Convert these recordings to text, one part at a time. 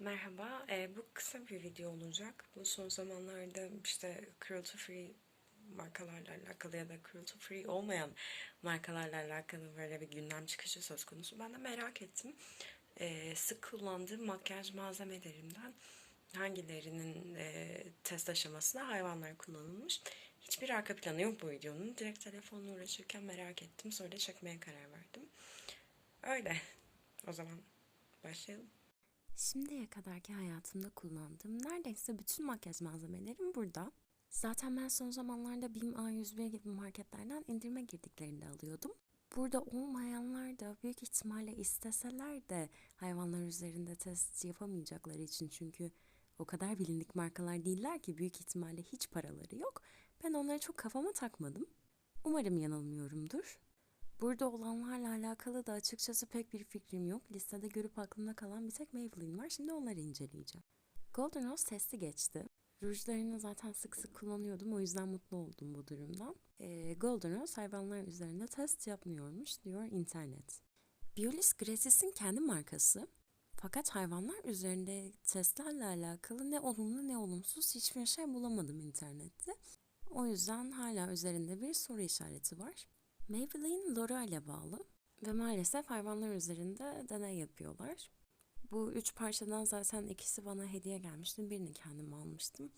Merhaba, e, bu kısa bir video olacak. Bu son zamanlarda işte cruelty free markalarla alakalı ya da cruelty free olmayan markalarla alakalı böyle bir gündem çıkışı söz konusu. Ben de merak ettim. E, sık kullandığım makyaj malzemelerinden hangilerinin e, test aşamasında hayvanlar kullanılmış. Hiçbir arka planı yok bu videonun. Direkt telefonla uğraşırken merak ettim. Sonra da çekmeye karar verdim. Öyle. O zaman başlayalım. Şimdiye kadarki hayatımda kullandığım neredeyse bütün makyaj malzemelerim burada. Zaten ben son zamanlarda BİM A101 gibi marketlerden indirime girdiklerinde alıyordum. Burada olmayanlar da büyük ihtimalle isteseler de hayvanlar üzerinde test yapamayacakları için çünkü o kadar bilindik markalar değiller ki büyük ihtimalle hiç paraları yok. Ben onları çok kafama takmadım. Umarım yanılmıyorumdur. Burada olanlarla alakalı da açıkçası pek bir fikrim yok. Listede görüp aklımda kalan bir tek Maybelline var. Şimdi onları inceleyeceğim. Golden Rose testi geçti. Rujlarını zaten sık sık kullanıyordum. O yüzden mutlu oldum bu durumdan. Ee, Golden Rose hayvanlar üzerinde test yapmıyormuş diyor internet. Biolis Gratis'in kendi markası. Fakat hayvanlar üzerinde testlerle alakalı ne olumlu ne olumsuz hiçbir şey bulamadım internette. O yüzden hala üzerinde bir soru işareti var. Maybelline L'Oreal'e bağlı ve maalesef hayvanlar üzerinde deney yapıyorlar. Bu üç parçadan zaten ikisi bana hediye gelmişti. Birini kendim almıştım.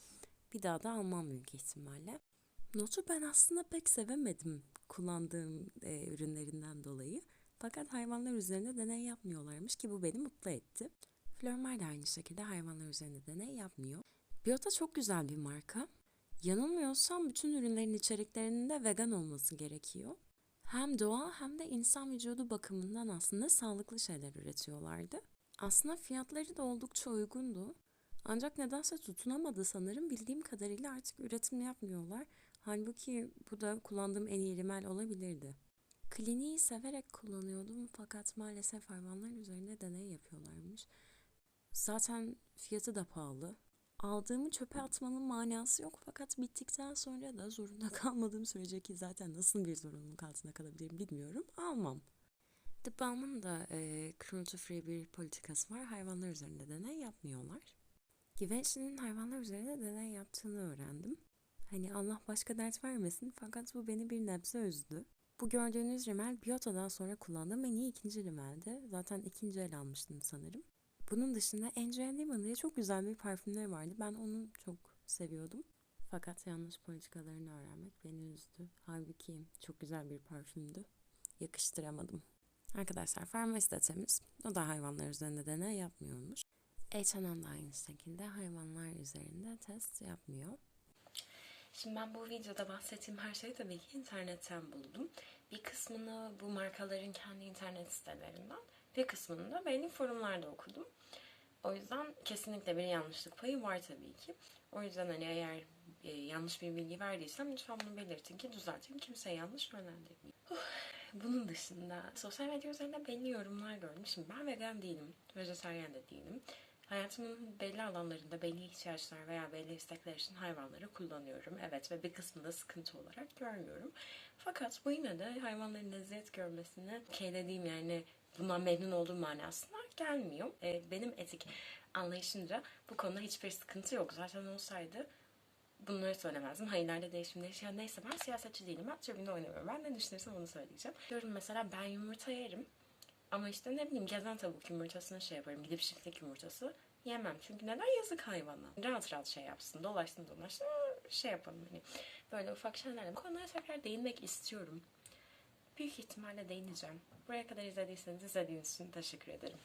Bir daha da almam büyük ihtimalle. Notu ben aslında pek sevemedim kullandığım e, ürünlerinden dolayı. Fakat hayvanlar üzerinde deney yapmıyorlarmış ki bu beni mutlu etti. Flormar da aynı şekilde hayvanlar üzerinde deney yapmıyor. Biota çok güzel bir marka. Yanılmıyorsam bütün ürünlerin içeriklerinde vegan olması gerekiyor. Hem doğa hem de insan vücudu bakımından aslında sağlıklı şeyler üretiyorlardı. Aslında fiyatları da oldukça uygundu. Ancak nedense tutunamadı sanırım. Bildiğim kadarıyla artık üretim yapmıyorlar. Halbuki bu da kullandığım en iyi rimel olabilirdi. Kliniği severek kullanıyordum fakat maalesef hayvanlar üzerinde deney yapıyorlarmış. Zaten fiyatı da pahalı. Aldığımı çöpe atmanın manası yok fakat bittikten sonra da zorunda kalmadığım sürece ki zaten nasıl bir zorunluluk altında kalabilirim bilmiyorum almam. The da e, cruelty free bir politikası var. Hayvanlar üzerinde deney yapmıyorlar. Givenchy'nin hayvanlar üzerinde deney yaptığını öğrendim. Hani Allah başka dert vermesin fakat bu beni bir nebze üzdü. Bu gördüğünüz rimel Biota'dan sonra kullandığım en iyi ikinci rimeldi. Zaten ikinci el almıştım sanırım. Bunun dışında Angel Lemon diye çok güzel bir parfümleri vardı. Ben onu çok seviyordum. Fakat yanlış politikalarını öğrenmek beni üzdü. Halbuki çok güzel bir parfümdü. Yakıştıramadım. Arkadaşlar farmasi temiz. O da hayvanlar üzerinde deney yapmıyormuş. H&M de aynı şekilde hayvanlar üzerinde test yapmıyor. Şimdi ben bu videoda bahsettiğim her şeyi tabii ki internetten buldum. Bir kısmını bu markaların kendi internet sitelerinden, bir kısmını da belli forumlarda okudum. O yüzden kesinlikle bir yanlışlık payı var tabii ki. O yüzden hani eğer e, yanlış bir bilgi verdiysem lütfen bunu belirtin ki düzelteyim. Kimseye yanlış yönlendirmeyeyim. Bunun dışında sosyal medya üzerinde belli yorumlar gördüm. Şimdi ben vegan değilim, vejetaryen de değilim. Hayatımın belli alanlarında belli ihtiyaçlar veya belli istekler için hayvanları kullanıyorum. Evet ve bir kısmında sıkıntı olarak görmüyorum. Fakat bu yine de hayvanların eziyet görmesini keylediğim yani bundan memnun olduğum manasına gelmiyor. Ee, benim etik anlayışımca bu konuda hiçbir sıkıntı yok. Zaten olsaydı bunları söylemezdim. Hayırlarda değişimler ya neyse ben siyasetçi değilim. Ben tribünde oynamıyorum. Ben ne düşünürsem onu söyleyeceğim. Diyorum mesela ben yumurta yerim. Ama işte ne bileyim gezen tavuk yumurtasını şey yaparım. Gidip çiftlik yumurtası yemem. Çünkü neden yazık hayvana? Rahat rahat şey yapsın. Dolaşsın dolaşsın şey yapalım hani. Böyle ufak şeylerle. Bu konuya tekrar değinmek istiyorum. Büyük ihtimalle değineceğim. Buraya kadar izlediyseniz izlediğiniz için teşekkür ederim.